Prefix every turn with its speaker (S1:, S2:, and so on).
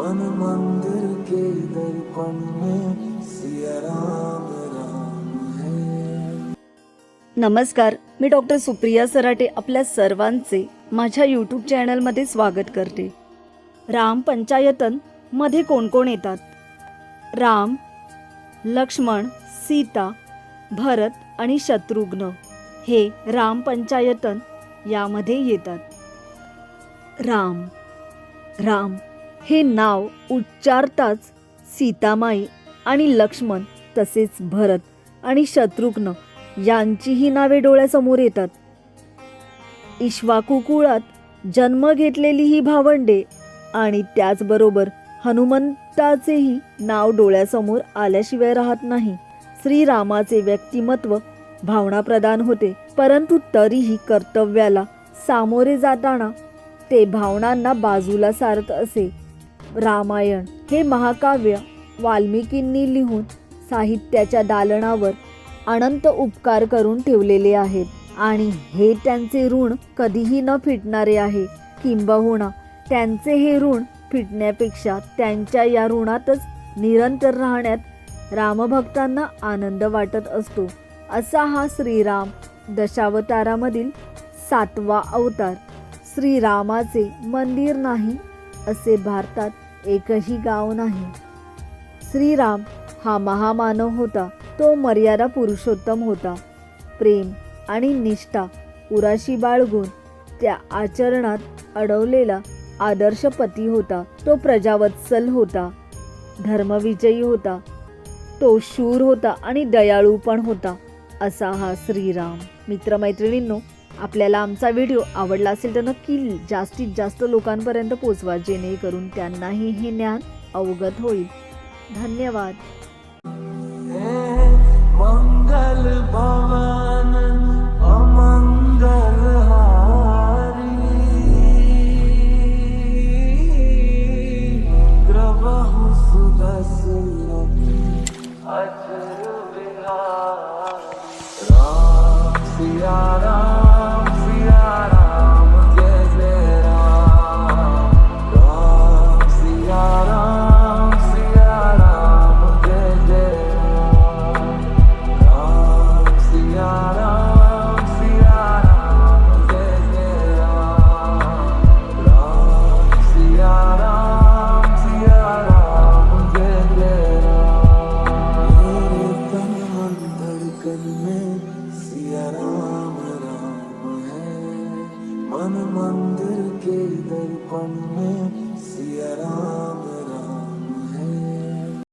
S1: मन मंदिर के दर्पण में सिया राम राम है।
S2: नमस्कार मी डॉक्टर सुप्रिया सराटे आपल्या सर्वांचे माझ्या यूट्यूब चॅनलमध्ये स्वागत करते. राम पंचायतनमध्ये कोण कोण येतात? राम लक्ष्मण सीता भरत आणि शत्रुघ्न हे राम पंचायतन यामध्ये येतात. राम राम हे नाव उच्चारताच सीतामाई आणि लक्ष्मण तसेच भरत आणि शत्रुघ्न यांचीही नावे डोळ्यासमोर येतात. इश्वाकू कुळात जन्म घेतलेली ही भावंडे आणि त्याचबरोबर हनुमंताचेही नाव डोळ्यासमोर आल्याशिवाय राहत नाही. श्रीरामाचे व्यक्तिमत्व भावनाप्रधान होते परंतु तरीही कर्तव्याला सामोरे जाताना ते भावनांना बाजूला सारत असे. रामायण हे महाकाव्य वाल्मिकींनी लिहून साहित्याच्या दालनावर अनंत उपकार करून ठेवलेले आहेत. आणि हे त्यांचे ऋण कधीही न फिटणारे आहे. किंबहुना त्यांचे हे ऋण फिटण्यापेक्षा त्यांच्या या ऋणातच निरंतर राहण्यात रामभक्तांना आनंद वाटत असतो. असा हा श्रीराम दशावतारामधील सातवा अवतार. श्रीरामाचे मंदिर नाही असे भारतात एकही गाव नाही. श्रीराम हा महामानव होता. तो मर्यादा पुरुषोत्तम होता. प्रेम आणि निष्ठा उराशी बाळगून त्या आचरणात अडवलेला आदर्श पती होता. तो प्रजावत्सल होता. धर्मविजयी होता. तो शूर होता आणि दयाळू पण होता असा हा श्रीराम. मित्रमैत्रिणींनो आपल्याला आमचा व्हिडिओ आवडला असेल तर नक्की जास्तीत जास्त लोकांपर्यंत पोचवा जेणेकरून त्यांनाही हे ज्ञान अवगत होईल. धन्यवाद.
S1: मंगल भवन अमंगल हारी। मन मंदिर के दर्पण में सिया राम।